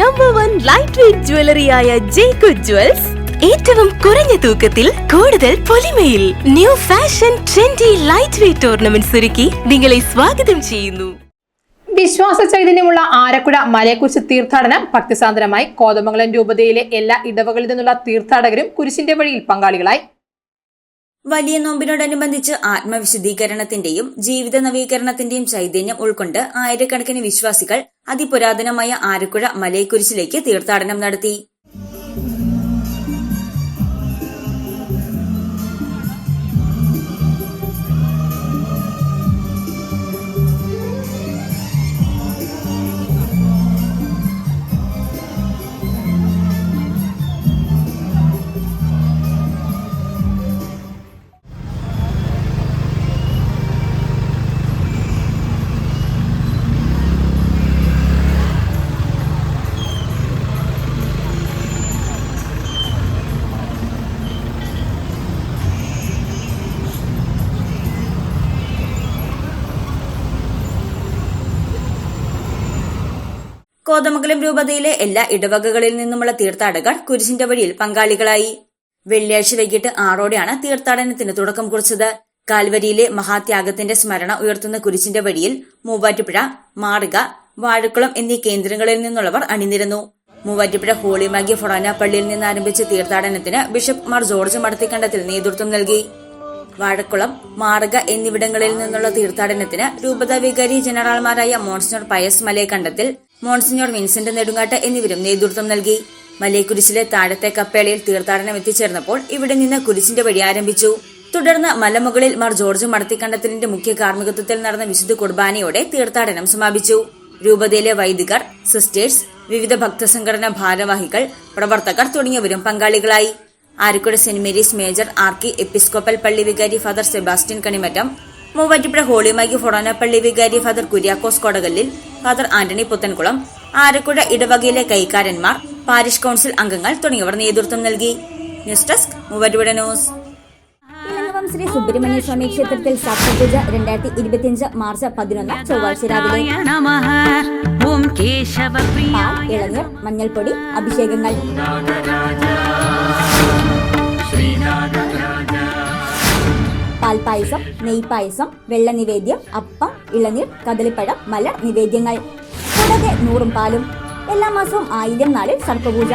Number one light weight ജ്വല്ലറിയായ ജേക്കു jewels ഏറ്റവും കുറഞ്ഞ തൂക്കത്തിൽ കൂടുതൽ പൊലിമയിൽ new fashion trendy light weight ornaments ഒരുക്കി നിങ്ങളെ സ്വാഗതം ചെയ്യുന്നു. വിശ്വാസ ചൈതന്യമുള്ള ആരക്കുഴ മലയെക്കുറിച്ച് തീർത്ഥാടനം ഭക്തിസാന്ദ്രമായി കോതമംഗലം രൂപതയിലെ എല്ലാ ഇടവകളിൽ നിന്നുള്ള തീർത്ഥാടകരും കുരിശിന്റെ വഴിയിൽ പങ്കാളികളായി. വലിയ നോമ്പിനോടനുബന്ധിച്ച് ആത്മവിശുദ്ധീകരണത്തിന്റെയും ജീവിത നവീകരണത്തിന്റെയും ചൈതന്യം ഉൾക്കൊണ്ട് ആയിരക്കണക്കിന് വിശ്വാസികൾ അതിപുരാതനമായ ആരക്കുഴ മലയക്കുരിശിലേക്ക് തീർത്ഥാടനം നടത്തി. കോതമംഗലം രൂപതയിലെ എല്ലാ ഇടവകകളിൽ നിന്നുമുള്ള തീർത്ഥാടകർ കുരിശിന്റെ വഴിയിൽ പങ്കാളികളായി. വെള്ളിയാഴ്ച വൈകിട്ട് ആറോടെയാണ് തീർത്ഥാടനത്തിന് തുടക്കം കുറിച്ചത്. കാൽവരിയിലെ മഹാത്യാഗത്തിന്റെ സ്മരണ ഉയർത്തുന്ന കുരിശിന്റെ വഴിയിൽ മൂവാറ്റുപുഴ മാറുക വാഴക്കുളം എന്നീ കേന്ദ്രങ്ങളിൽ നിന്നുള്ളവർ അണിനിരന്നു. മൂവാറ്റുപുഴ ഹോളിമാഗി ഫൊറാന പള്ളിയിൽ നിന്ന് ആരംഭിച്ച തീർത്ഥാടനത്തിന് ബിഷപ്പ് മാർ ജോർജ് മടത്തിക്കണ്ടത്തിൽ നേതൃത്വം നൽകി. വാഴക്കുളം മാർഗ എന്നിവിടങ്ങളിൽ നിന്നുള്ള തീർത്ഥാടനത്തിന് രൂപത വികാരി ജനറൽമാരായ Monsignor Pius Malayakandathil monsignor Vincent Nedungattu എന്നിവരും നേതൃത്വം നൽകി. മലയക്കുരിശിലെ താഴത്തെ കപ്പേളയിൽ തീർത്ഥാടനം എത്തിച്ചേർന്നപ്പോൾ ഇവിടെ നിന്ന് കുരിശിന്റെ വഴി ആരംഭിച്ചു. തുടർന്ന് മലമുകളിൽ മാർ ജോർജ് മടത്തിക്കണ്ടത്തിന്റെ മുഖ്യ കാർമ്മികത്വത്തിൽ നടന്ന വിശുദ്ധ കുർബാനയോടെ തീർത്ഥാടനം സമാപിച്ചു. രൂപതയിലെ വൈദികർ സിസ്റ്റേഴ്സ് വിവിധ ഭക്തസംഘടനാ ഭാരവാഹികൾ പ്രവർത്തകർ തുടങ്ങിയവരും പങ്കാളികളായി. ആരിക്കുട saint Mary's major archiepiscopal പള്ളി വികാരി father Sebastian Kanimattam Muvattupuzha forane പള്ളി വികാരി father Kuriakose Kodakallil father Antony Puthenkulam Arakkuzha ഇടവകയിലെ കൈക്കാരന്മാർ പാരിഷ് കൌൺസിൽ അംഗങ്ങൾ തുടങ്ങിയവർ നേതൃത്വം നൽകി. News desk Muvattupuzha news. Elangavam Sree Subrahmanya Swami ക്ഷേത്രത്തിൽ സാക്ഷപൂജ രണ്ടായിരത്തി ഇരുപത്തിയഞ്ച് മാർച്ച് പതിനൊന്ന് ചൊവ്വാഴ്ച രാവിലെ. ഇളനീർ മഞ്ഞൾപ്പൊടി അഭിഷേകങ്ങൾ. പാൽപായസം നെയ്പായസം വെള്ള നിവേദ്യം അപ്പം ഇളനീർ കദളിപ്പഴം മല നിവേദ്യങ്ങൾ. കൂടാതെ നൂറും പാലും. എല്ലാ മാസവും ആയിരം നാളിൽ സർപ്പപൂജ.